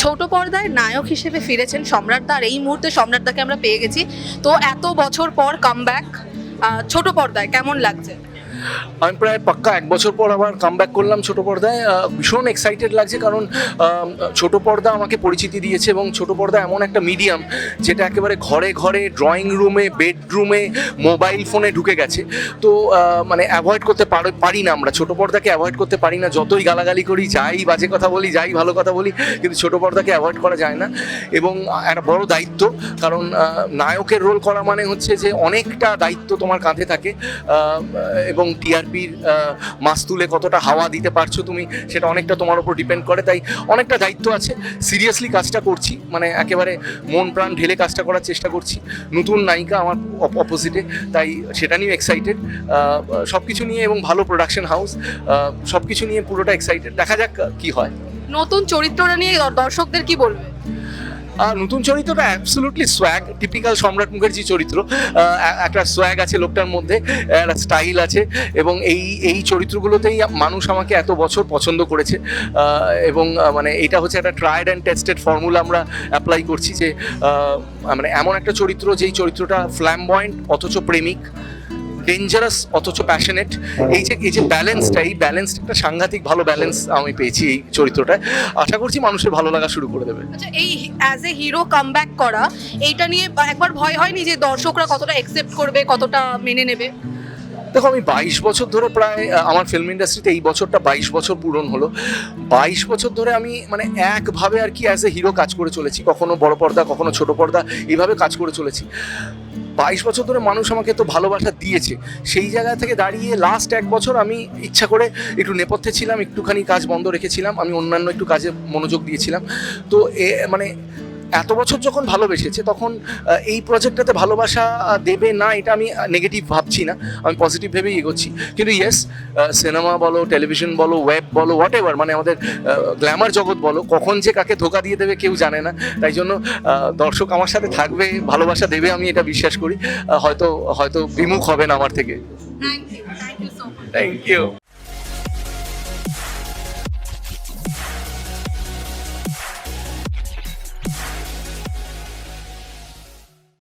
ছোট পর্দায় নায়ক হিসেবে ফিরেছেন সম্রাটদা আর এই মুহূর্তে সম্রাটদাকে আমরা পেয়ে গেছি। তো এত বছর পর কামব্যাক ছোট পর্দায় কেমন লাগছে? আমি প্রায় পাক্কা এক বছর পর আবার কাম করলাম ছোট পর্দায়। ভীষণ এক্সাইটেড লাগছে কারণ ছোট পর্দা আমাকে পরিচিতি দিয়েছে এবং ছোট পর্দা এমন একটা মিডিয়াম যেটা একেবারে ঘরে ঘরে ড্রয়িং রুমে বেডরুমে মোবাইল ফোনে ঢুকে গেছে। তো মানে অ্যাভয়েড করতে পার- পারি না আমরা। ছোট পর্দাকে অ্যাভয়েড করতে পারি না। যতই গালাগালি করি, যাই বাজে কথা বলি, যাই ভালো কথা বলি, কিন্তু ছোট পর্দাকে অ্যাভয়েড করা যায় না। এবং একটা বড় দায়িত্ব, কারণ নায়কের রোল করা মানে হচ্ছে যে অনেকটা দায়িত্ব তোমার কাঁধে থাকে। এবং টিআরপির মাস তুলে কতটা হাওয়া দিতে পারছ তুমি, সেটা অনেকটা তোমার উপর ডিপেন্ড করে। তাই অনেকটা দায়িত্ব আছে। সিরিয়াসলি কাজটা করছি মানে একেবারে মন প্রাণ ঢেলে কাজটা করার চেষ্টা করছি। নতুন নায়িকা আমার অপোজিটে তাই সেটা নিয়ে এক্সাইটেড সব কিছু নিয়ে এবং ভালো প্রোডাকশন হাউস সব কিছু নিয়ে পুরোটা এক্সাইটেড দেখা যাক কি হয়। নতুন চরিত্রটা নিয়ে দর্শকদের কি বলবে? আর নতুন চরিত্রটা অ্যাবসলুটলি সোয়াগ টিপিক্যাল সম্রাট মুখার্জি চরিত্র। একটা সোয়াগ আছে লোকটার মধ্যে, একটা স্টাইল আছে, এবং এই এই চরিত্রগুলোতেই মানুষ আমাকে এত বছর পছন্দ করেছে। এবং মানে এটা হচ্ছে একটা ট্রায়েড অ্যান্ড টেস্টেড ফর্মুলা আমরা অ্যাপ্লাই করছি যে মানে এমন একটা চরিত্র যেই চরিত্রটা ফ্ল্যামবয়েন্ট অথচ প্রেমিক। ডেঞ্জারাস অথচ প্যাশনেট এই যে এই যে ব্যালেন্সটা এই ব্যালেন্স একটা সাংঘাতিক ভালো ব্যালেন্স আমি পেয়েছি এই চরিত্রটায়। আশা করছি মানুষের ভালো লাগা শুরু করে দেবে। আচ্ছা এই অ্যাজ এ হিরো কামব্যাক করা এইটা নিয়ে বা- একবার ভয় হয়নি যে দর্শকরা কতটা অ্যাকসেপ্ট করবে কতটা মেনে নেবে? দেখো আমি বাইশ বছর ধরে প্রায় আমার ফিল্ম ইন্ডাস্ট্রিতে এই বছরটা বাইশ বছর পূরণ হলো। বাইশ বছর ধরে আমি মানে একভাবে আর কি অ্যাজ এ হিরো কাজ করে চলেছি। কখনো বড় পর্দা কখনো ছোট পর্দা এইভাবে কাজ করে চলেছি। বাইশ বছর ধরে মানুষ আমাকে তো ভালোবাসা দিয়েছে। সেই জায়গা থেকে দাঁড়িয়ে লাস্ট এক বছর আমি ইচ্ছা করে একটু নেপথ্যে ছিলাম, একটুখানি কাজ বন্ধ রেখেছিলাম, আমি অন্যান্য একটু কাজে মনোযোগ দিয়েছিলাম। তো এ মানে এত বছর যখন ভালোবেসেছে তখন এই প্রজেক্টটাতে ভালোবাসা দেবে না এটা আমি নেগেটিভ ভাবছি না। আমি পজিটিভ ভেবেই এগোচ্ছি। কিন্তু ইয়েস সিনেমা বলো টেলিভিশন বলো ওয়েব বলো হোয়াট এভার মানে আমাদের গ্ল্যামার জগৎ বলো কখন যে কাকে ধোকা দিয়ে দেবে কেউ জানে না। তাই জন্য দর্শক আমার সাথে থাকবে ভালোবাসা দেবে আমি এটা বিশ্বাস করি। হয়তো হয়তো বিমুখ হবে না আমার থেকে। You thank you